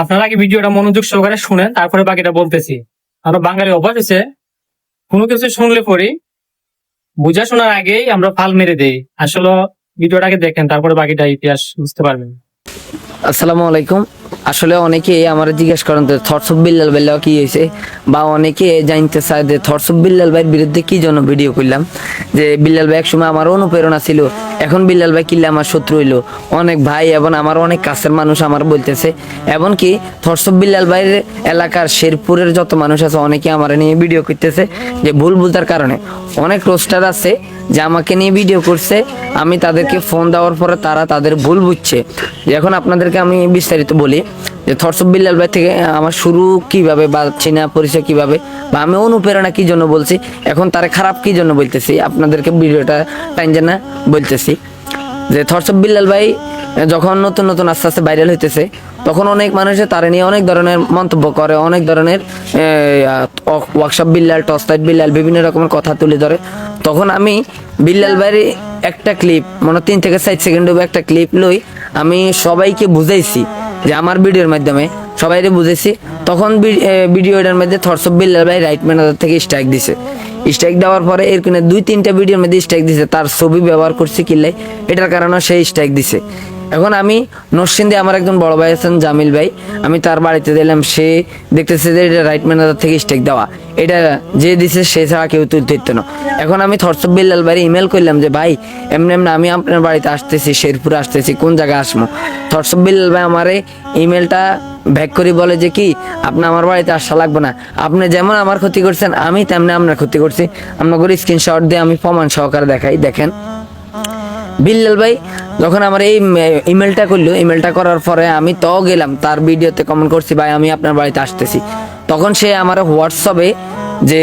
আপনারা আগে ভিডিওটা মনোযোগ সহকারে শুনেন, তারপরে বাকিটা বলতেছি। আমরা বাঙালি অভ্যাস আছে কোনো কিছু শুনলে পরে বুঝা শোনার আগেই আমরা ফাল মেরে দেই। আসলে ভিডিওটাকে দেখেন, তারপরে বাকিটা ইতিহাস বুঝতে পারবেন। আসসালামু আলাইকুম। আসলে অনেকে আমার জিজ্ঞেস করেন থটস অফ বিল্লাল ভাই কি হয়েছে? বা অনেকে জানতে চায় যে অফ বিল্লাল ভাইয়ের বিরুদ্ধে কি জন্য ভিডিও করলাম? যে, বিল্লাল ভাই একসময় আমার অনুপ্রেরণা ছিল। এখন বিল্লাল ভাই কিনলে আমার শত্রু হইল। অনেক ভাই এবং আমার অনেক কাছের মানুষ আমার বলতেছে। এমনকি অফ বিল্লাল ভাইয়ের এলাকার শেরপুরের যত মানুষ আছে, অনেকে আমার নিয়ে ভিডিও করতেছে যে, ভুল বুঝার কারণে। অনেক রোস্টার আছে যে আমাকে নিয়ে ভিডিও করছে, আমি তাদেরকে ফোন দেওয়ার পরে তারা তাদের ভুল বুঝছে। এখন আপনাদেরকে আমি বিস্তারিত বলি যে থরসব বিল্লাল ভাই থেকে আমার শুরু কীভাবে বা চেনা পরিচয় কীভাবে, বা আমি অনুপ্রেরণা কি জন্য বলছি, এখন তারা খারাপ কি জন্য বলতেছি, আপনাদেরকে ভিডিওটা টাইম না বলতেছি। যে অফ বিল্লাল ভাই যখন নতুন নতুন আস্তে আস্তে ভাইরাল হইতেছে, তখন অনেক মানুষে তারা নিয়ে অনেক ধরনের মন্তব্য করে, অনেক ধরনের ওয়ার্কশপ বিল্লাল টস্টাইট বিল্লাল, বিভিন্ন রকমের কথা তুলে ধরে। তখন আমি বিল্লাল ভাইয়ের একটা ক্লিপ মানে তিন থেকে ষাট সেকেন্ড একটা ক্লিপ লই, আমি সবাইকে বুঝাইছি যে আমার ভিডিওর মাধ্যমে সবাইকে বুঝেছি তখন ভিডিওটার মধ্যে অফ বিল্লাল ভাই রাইট ম্যানেজার থেকে স্ট্রাইক দিছে। স্ট্রাইক দেওয়ার পরে এর কিনে দুই তিনটা ভিডিওর মধ্যে স্ট্রাইক দিছে, তার ছবি ব্যবহার করছে কিল্লাই এটার কারণে সেই স্ট্রাইক দিছে। এখন আমি নরসিংদী আমার একজন বড় ভাই আছেন জামিল ভাই। আমি তার বাড়িতে দিলাম, সে দেখতেছে যে এটা রাইট ম্যানেজার থেকে স্টেক দেওয়া। এটা যে দিছে, সে ছাড়া কেউ তুলতে দিত না। এখন আমি থরসব বিল্লাল ভাই ইমেল করলাম যে, ভাই, এমনি এমনি আমি আপনার বাড়িতে আসতেছি, শেরপুর আসতেছি, কোন জায়গায় আসব থরসব বিল্লাল ভাই আমারে ইমেলটা ব্যাক করি বলে যে, কি, আপনি আমার বাড়িতে আসা লাগবে না। আপনি যেমন আমার ক্ষতি করছেন, আমি তেমনি আপনার ক্ষতি করছি। আপনার করে স্ক্রিনশট দিয়ে আমি প্রমাণ সহকারে দেখাই, দেখেন। বিল্লাল ভাই, যখন আমার এই ইমেলটা করল ইমেলটা করার পরে আমি তো গেলাম, তার ভিডিওতে কমেন্ট করছি, ভাই, আমি আপনার বাড়িতে আসতেছি। তখন সে আমার হোয়াটসঅ্যাপে যে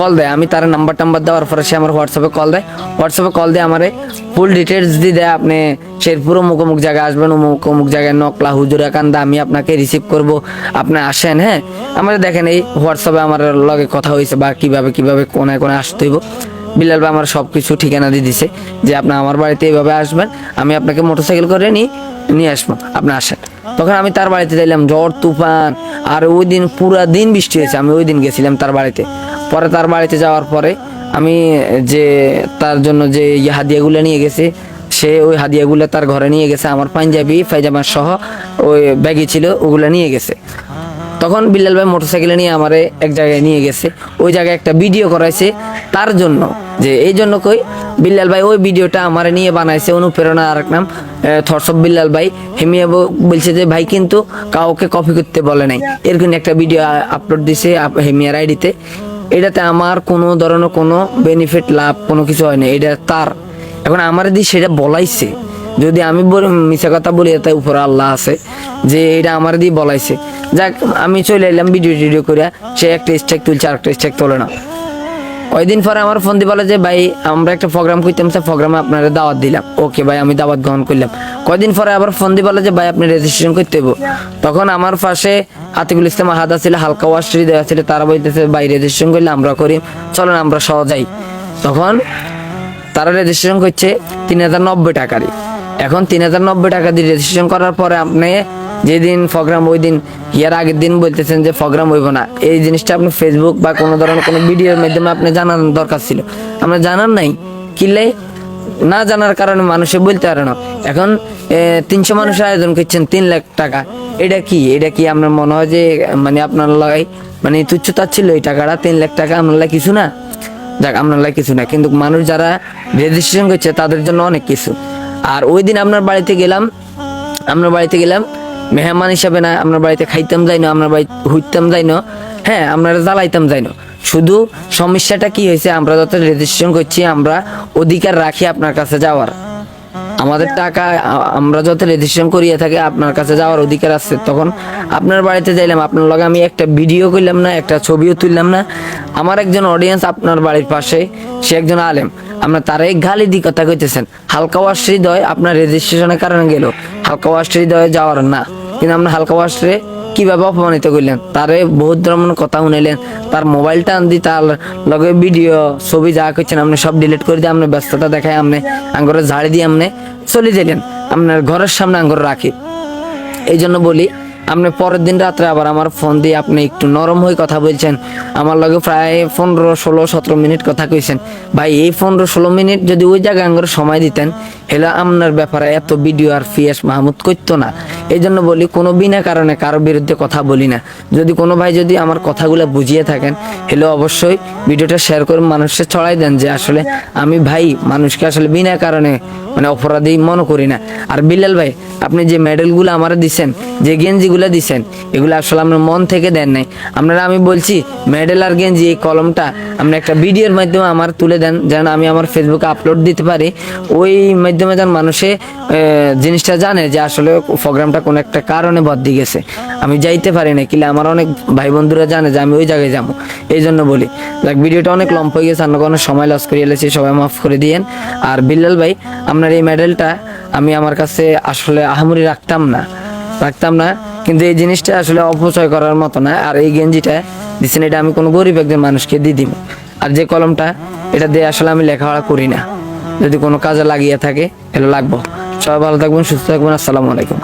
কল দেয়, আমি তার নাম্বার টাম্বার দেওয়ার পরে সে আমার হোয়াটসঅ্যাপে কল দেয়। হোয়াটসঅ্যাপে কল দিয়ে আমারে ফুল ডিটেলস দিয়ে দেয়, আপনি শেরপুর অমুক অমুক জায়গায় আসবেন, অমুক অমুক জায়গায় নকলা হুজুরাকান্দা আমি আপনাকে রিসিভ করব, আপনি আসেন হ্যাঁ? আমার দেখেন এই হোয়াটসঅ্যাপে আমার লগে কথা হয়েছে, বা কীভাবে কীভাবে, কোনায় কোনায় আসতে হইব। বিলাল ভাই আমার সব কিছু ঠিকানা দিয়ে দিছে যে আপনি আমার বাড়িতে এইভাবে আসবেন, আমি আপনাকে মোটরসাইকেল করে নিয়ে নিয়ে আসব। আপনি আসেন। তখন আমি তার বাড়িতে যাইলাম, ঝড়, তুফান, আর ওই দিন পুরা দিন বৃষ্টি হয়েছে, আমি ওই দিন গেছিলাম তার বাড়িতে। পরে তার বাড়িতে যাওয়ার পরে আমি যে তার জন্য যে ইয়ে হাদিয়াগুলো নিয়ে গেছে, সে ওই হাদিয়াগুলো তার ঘরে নিয়ে গেছে, আমার পাঞ্জাবি ফাইজামা সহ ওই ব্যাগই ছিল, ওগুলো নিয়ে গেছে। তখন বিল্লাল ভাই মোটরসাইকেলে নিয়ে আমারে এক জায়গায় নিয়ে গেছে। ওই জায়গায় একটা ভিডিও করাইছে তার জন্য। যে এই জন্য কই, বিল্লাল ভাই ওই ভিডিওটা আমার নিয়ে বানাইছে অনুপ্রেরণা আর এক নাম থরসব বিল্লাল ভাই। হেমিয়া বলছে যে, ভাই কিন্তু কাউকে কপি করতে বলে নাই। এরকম একটা ভিডিও আপলোড দিছে হেমিয়ার আইডিতে। এটাতে আমার কোনো ধরনের কোনো বেনিফিট লাভ কোনো কিছু হয় না এটা তার। এখন আমার দি সেটা বলাইছে। যদি আমি মিশা কথা বলি তাই উপরে আল্লাহ আছে, যে এটা আমার দিয়ে বলাইছে। যাক, আমি চলে এলাম ভিডিও টিডিও করে সে একটা স্টেক তুলছে আর একটা তোলে না। ওই দিন পরে আমার ফোন দিয়ে বলে যে, ভাই, আমরা একটা প্রোগ্রাম করতাম, সে প্রোগ্রামে আপনারা দাওয়াত দিলাম। ওকে ভাই, আমি দাওয়াত গ্রহণ করলাম। কয়দিন পরে আবার ফোন দিয়ে বলে যে, ভাই, আপনি রেজিস্ট্রেশন করতে হইব। তখন আমার পাশে আতিকুল ইসলাম আহাদা ছিল হালকা ওয়াশ্রী দেওয়া ছিল, তারা বলতেছে, ভাই রেজিস্ট্রেশন করলে আমরা করি, চলেন আমরা সহ যাই। তখন তারা রেজিস্ট্রেশন করছে তিন হাজার নব্বই টাকারই। এখন তিন হাজার নব্বই টাকা দিয়ে রেজিস্ট্রেশন করার পরে আপনি যেদিন প্রোগ্রাম ওই দিন ইয়ার আগের দিন বলতেছেন যে প্রোগ্রাম হইব না। এই জিনিসটা আপনি ফেসবুক বা কোনো ধরনের কোনো ভিডিওর মাধ্যমে আপনি জানার দরকার ছিল। আমরা জানার নাই কিলে না জানার কারণে মানুষে বলতে পারে না। এখন তিনশো মানুষের আয়োজন করছেন, তিন লাখ টাকা। এটা কি? এটা কি আপনার মনে হয় যে মানে আপনার লাগাই মানে তুচ্ছতা ছিল এই টাকাটা? তিন লাখ টাকা আপনার কিছু না? যাক, আপনার কিছু না। কিন্তু মানুষ যারা রেজিস্ট্রেশন করছে, তাদের জন্য অনেক কিছু। আর ওই দিন আপনার বাড়িতে গেলাম, আপনার বাড়িতে গেলাম, মেহমান হিসাবে না, আপনার বাড়িতে খাইতাম যাই না আপনার বাড়িতে হুইতাম যাই না হ্যাঁ আপনারা জ্বালাইতাম যাই না শুধু সমস্যাটা কি হয়েছে, আমরা যত রেজিস্ট্রেশন করছি, আমরা অধিকার রাখি আপনার কাছে যাওয়ার। আমাদের টাকা, আমরা যত রেজিস্ট্রেশন করিয়ে থাকি, আপনার কাছে যাওয়ার অধিকার আছে। তখন আপনার বাড়িতে যাইলাম, আপনার লগে আমি একটা ভিডিও করলাম না, একটা ছবিও তুললাম না। আমার একজন অডিয়েন্স আপনার বাড়ির পাশে, সে একজন আলেম। আমরা তারাই গালি দি কথা কইতেছেন। হালকা ওয়াশ হৃদয় আপনার রেজিস্ট্রেশনের কারণে গেল। হালকা ওয়াশ হৃদয়ে যাওয়ার না। কিন্তু আপনার হালকা ওয়াশরে কীভাবে অপমানিত করলেন? তারে বহুত ধরনের কথা শুনাইলেন। তার মোবাইলটা আন দি তার লগে ভিডিও ছবি যা করছেন আপনি সব ডিলিট করে দিয়ে আপনি ব্যস্ততা দেখায় আপনি আঙ্গরে ঝাড়ি দিয়ে আপনি চলে দিলেন আপনার ঘরের সামনে আঙ্গর রাখি। এই জন্য বলি আপনি পরের দিন রাত্রে আবার আমার ফোন দিয়ে আপনি একটু নরম হয়ে কথা বলছেন। আমার লগে প্রায় পনেরো, ষোলো, সতেরো মিনিট কথা কইছেন। ভাই, এই পনেরো, ষোলো মিনিট যদি ওই জায়গায় আঙ্গুর সময় দিতেন, হেলে আপনার ব্যাপারে এত ভিডিও আর ফিয়াস মাহমুদ করতো না। এই জন্য বলি, কোনো বিনা কারণে কারও বিরুদ্ধে কথা বলি না। যদি কোনো ভাই যদি আমার কথাগুলো বুঝিয়ে থাকেন, হেলে অবশ্যই ভিডিওটা শেয়ার করে মানুষকে ছড়াই দেন যে আসলে আমি ভাই, মানুষকে আসলে বিনা কারণে মানে অপরাধী মনে করি না। আর বিল্লাল ভাই, আপনি যে মেডেলগুলো আমার দিচ্ছেন যে গেঞ্জিগুলো দিছেন। এগুলো আসলে আপনার মন থেকে দেন নাই। আপনারা আমি বলছি, মেডেল আর গেঞ্জি এই কলমটা আপনি একটা ভিডিওর মাধ্যমে আমার তুলে দেন, যেন আমি আমার ফেসবুকে আপলোড দিতে পারি। ওই মাধ্যমে যেন মানুষে জিনিসটা জানে যে আসলে প্রোগ্রামটা কোনো একটা কারণে বদলি গেছে। আমি যাইতে পারি না কিলে আমার অনেক ভাই বন্ধুরা জানে যে আমি ওই জায়গায় যাব। এই জন্য বলি দেখ ভিডিওটা অনেক লম্বা হয়ে গেছে অন্য সময় লস করে এলেছি, সবাই মাফ করে দিয়েন। আর বিল্লাল ভাই, আপনার এই মেডেলটা আমি আমার কাছে আসলে আহামরি রাখতাম না। রাখতাম না কিন্তু এই জিনিসটা আসলে অপচয় করার মতো না। আর এই গেঞ্জিটা দিচ্ছেন এটা আমি কোনো গরিব একজন মানুষকে দিয়ে দিব। আর যে কলমটা, এটা দিয়ে আসলে আমি লেখাপড়া করি না। যদি কোনো কাজে লাগিয়ে থাকে এটা লাগবো। সবাই ভালো থাকবেন, সুস্থ থাকবেন, আসসালামু আলাইকুম।